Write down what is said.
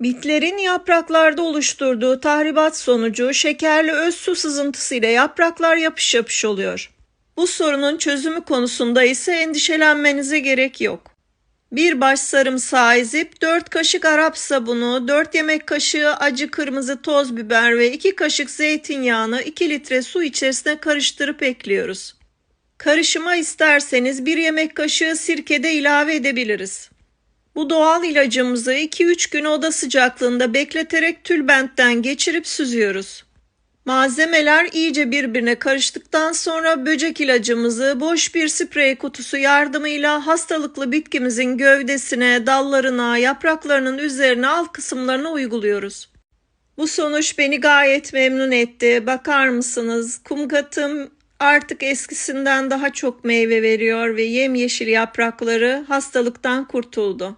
Bitlerin yapraklarda oluşturduğu tahribat sonucu şekerli öz su sızıntısı ile yapraklar yapış yapış oluyor. Bu sorunun çözümü konusunda ise endişelenmenize gerek yok. Bir baş sarımsağı ezip 4 kaşık Arap sabunu, 4 yemek kaşığı acı kırmızı toz biber ve 2 kaşık zeytinyağını 2 litre su içerisine karıştırıp ekliyoruz. Karışıma isterseniz 1 yemek kaşığı sirke de ilave edebiliriz. Bu doğal ilacımızı 2-3 gün oda sıcaklığında bekleterek tülbentten geçirip süzüyoruz. Malzemeler iyice birbirine karıştıktan sonra böcek ilacımızı boş bir sprey kutusu yardımıyla hastalıklı bitkimizin gövdesine, dallarına, yapraklarının üzerine alt kısımlarına uyguluyoruz. Bu sonuç beni gayet memnun etti. Bakar mısınız? Kumgatım artık eskisinden daha çok meyve veriyor ve yemyeşil yaprakları hastalıktan kurtuldu.